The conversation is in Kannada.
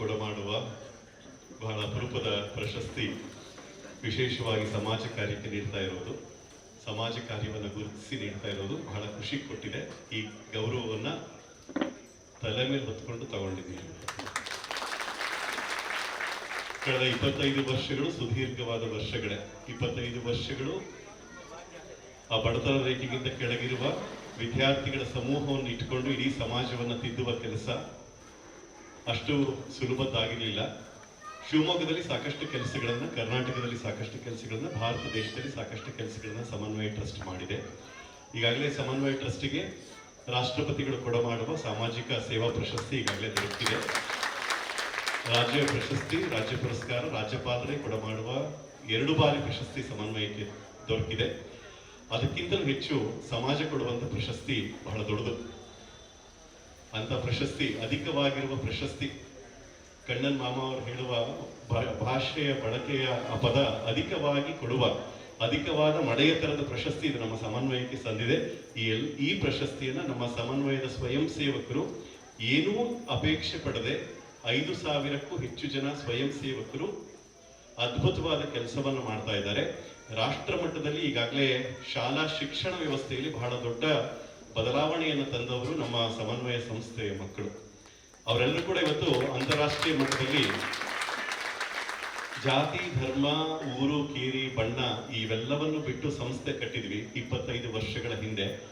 ಕೊಡಮಾಡುವ ಬಹಳ ಅಪರೂಪದ ಪ್ರಶಸ್ತಿ ವಿಶೇಷವಾಗಿ ಸಮಾಜ ಕಾರ್ಯಕ್ಕೆ ನೀಡ್ತಾ ಇರೋದು. ಸಮಾಜ ಕಾರ್ಯವನ್ನು ಗುರುತಿಸಿ ನೀಡ್ತಾ ಇರೋದು ಬಹಳ ಖುಷಿ ಕೊಟ್ಟಿದೆ. ಈ ಗೌರವವನ್ನ ತಲೆ ಮೇಲೆ ಹೊತ್ಕೊಂಡು ತಗೊಂಡಿದ್ದೀನಿ ಕಳೆದ ಇಪ್ಪತ್ತೈದು ವರ್ಷಗಳು ಸುದೀರ್ಘವಾದ ವರ್ಷಗಳೇ. ಇಪ್ಪತ್ತೈದು ವರ್ಷಗಳು ಆ ಬಡತನ ರೇಖೆಗಿಂತ ಕೆಳಗಿರುವ ವಿದ್ಯಾರ್ಥಿಗಳ ಸಮೂಹವನ್ನು ಇಟ್ಕೊಂಡು ಇಡೀ ಸಮಾಜವನ್ನು ತಿದ್ದುವ ಕೆಲಸ. ಅಷ್ಟು ಸುಲಭದ್ದಾಗಿರಲಿಲ್ಲ. ಶಿವಮೊಗ್ಗದಲ್ಲಿ ಸಾಕಷ್ಟು ಕೆಲಸಗಳನ್ನು, ಕರ್ನಾಟಕದಲ್ಲಿ ಸಾಕಷ್ಟು ಕೆಲಸಗಳನ್ನು, ಭಾರತ ದೇಶದಲ್ಲಿ ಸಾಕಷ್ಟು ಕೆಲಸಗಳನ್ನು ಸಮನ್ವಯ ಟ್ರಸ್ಟ್ ಮಾಡಿದೆ. ಈಗಾಗಲೇ ಸಮನ್ವಯ ಟ್ರಸ್ಟಿಗೆ ರಾಷ್ಟ್ರಪತಿಗಳು ಕೊಡಮಾಡುವ ಸಾಮಾಜಿಕ ಸೇವಾ ಪ್ರಶಸ್ತಿ ಈಗಾಗಲೇ ದೊರಕಿದೆ ರಾಜ್ಯ ಪ್ರಶಸ್ತಿ, ರಾಜ್ಯ ಪುರಸ್ಕಾರ, ರಾಜ್ಯಪಾಲರೇ ಕೊಡಮಾಡುವ ಎರಡು ಬಾರಿ ಪ್ರಶಸ್ತಿ ಸಮನ್ವಯಕ್ಕೆ ದೊರಕಿದೆ. ಅದಕ್ಕಿಂತಲೂ ಹೆಚ್ಚು ಸಮಾಜ ಕೊಡುವಂಥ ಪ್ರಶಸ್ತಿ ಬಹಳ ದೊಡ್ಡದು. ಅಂತ ಪ್ರಶಸ್ತಿ, ಅಧಿಕವಾಗಿರುವ ಪ್ರಶಸ್ತಿ. ಕಣ್ಣನ್ ಮಾಮ ಅವರು ಹೇಳುವ ಭಾಷೆಯ ಬಳಕೆಯ ಆ ಪದ ಅಧಿಕವಾಗಿ ಕೊಡುವ, ಅಧಿಕವಾದ ಮಡೆಯ ತರದ ಪ್ರಶಸ್ತಿ ಇದು ನಮ್ಮ ಸಮನ್ವಯಕ್ಕೆ ಸಂದಿದೆ ಈ ಎಲ್, ಈ ಪ್ರಶಸ್ತಿಯನ್ನು ನಮ್ಮ ಸಮನ್ವಯದ ಸ್ವಯಂ ಸೇವಕರು ಏನೂ ಅಪೇಕ್ಷೆ ಪಡದೆ ಐದು ಸಾವಿರಕ್ಕೂ ಹೆಚ್ಚು ಜನ ಸ್ವಯಂ ಸೇವಕರು ಅದ್ಭುತವಾದ ಕೆಲಸವನ್ನು ಮಾಡ್ತಾ ಇದ್ದಾರೆ. ರಾಷ್ಟ್ರ ಮಟ್ಟದಲ್ಲಿ ಈಗಾಗಲೇ ಶಾಲಾ ಶಿಕ್ಷಣ ವ್ಯವಸ್ಥೆಯಲ್ಲಿ ಬಹಳ ದೊಡ್ಡ ಬದಲಾವಣೆಯನ್ನು ತಂದವರು ನಮ್ಮ ಸಮನ್ವಯ ಸಂಸ್ಥೆಯ ಮಕ್ಕಳು. ಅವರೆಲ್ಲರೂ ಕೂಡ ಇವತ್ತು ಅಂತಾರಾಷ್ಟ್ರೀಯ ಮಟ್ಟದಲ್ಲಿ ಜಾತಿ, ಧರ್ಮ, ಊರು, ಕೀರಿ, ಬಣ್ಣ, ಇವೆಲ್ಲವನ್ನು ಬಿಟ್ಟು ಸಂಸ್ಥೆ ಕಟ್ಟಿದ್ವಿ ಇಪ್ಪತ್ತೈದು ವರ್ಷಗಳ ಹಿಂದೆ.